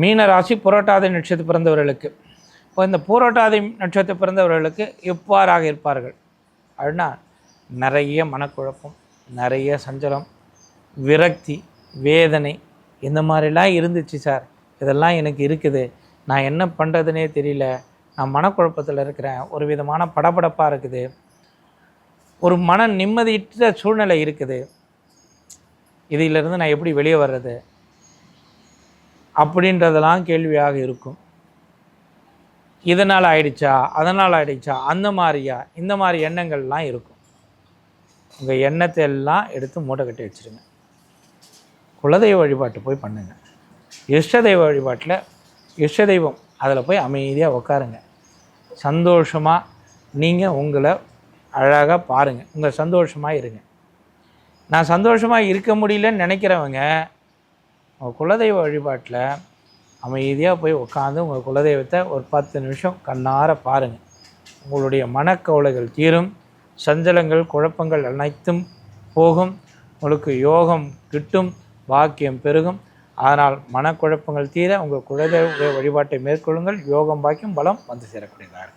மீன ராசி புரோட்டாதி நட்சத்திரம் பிறந்தவர்களுக்கு. இப்போ இந்த பூரட்டாதி நட்சத்திரம் பிறந்தவர்களுக்கு எவ்வாறாக இருப்பார்கள். அப்படின்னா நிறைய மனக்குழப்பம் நிறைய சஞ்சலம் விரக்தி வேதனை இந்த மாதிரிலாம் இருந்துச்சு சார். இதெல்லாம் எனக்கு இருக்குது. நான் என்ன பண்ணுறதுனே தெரியல. நான் மனக்குழப்பத்தில் இருக்கிறேன். ஒரு விதமான படபடப்பாக இருக்குது. ஒரு மன நிம்மதியற்ற சூழ்நிலை இருக்குது. இதிலிருந்து நான் எப்படி வெளியே வர்றது? அப்படின்றதெல்லாம் கேள்வியாக இருக்கும். இதனால் ஆயிடுச்சா? அதனால் ஆயிடுச்சா? அந்த மாதிரியா? இந்த மாதிரி எண்ணங்கள்லாம் இருக்கும். உங்கள் எண்ணத்தை எல்லாம் எடுத்து மூட்டை கட்டி வச்சுருங்க. குலதெய்வ வழிபாட்டு போய் பண்ணுங்க. இஷ்ட தெய்வ வழிபாட்டில் இஷ்ட தெய்வம் அதில் போய் அமைதியாக உட்காருங்க சந்தோஷமாக நீங்கள் உங்களை அழகாக பாருங்கள் உங்கள் சந்தோஷமாக இருங்க. நான் சந்தோஷமாக இருக்க முடியலன்னு நினைக்கிறவங்க உங்கள் குலதெய்வ வழிபாட்டில் அமைதியாக போய் உட்காந்து உங்கள் குலதெய்வத்தை ஒரு பத்து நிமிஷம் கண்ணார பாருங்கள் உங்களுடைய மனக்கவலைகள் தீரும் சஞ்சலங்கள் குழப்பங்கள் அனைத்தும் போகும் உங்களுக்கு யோகம் கிட்டும் பாக்கியம் பெருகும். அதனால் மனக்குழப்பங்கள் தீர உங்கள் குலதெய்வ வழிபாட்டை மேற்கொள்ளுங்கள் யோகம் பாக்கியம் பலம் வந்து சேரக்கூடியதாக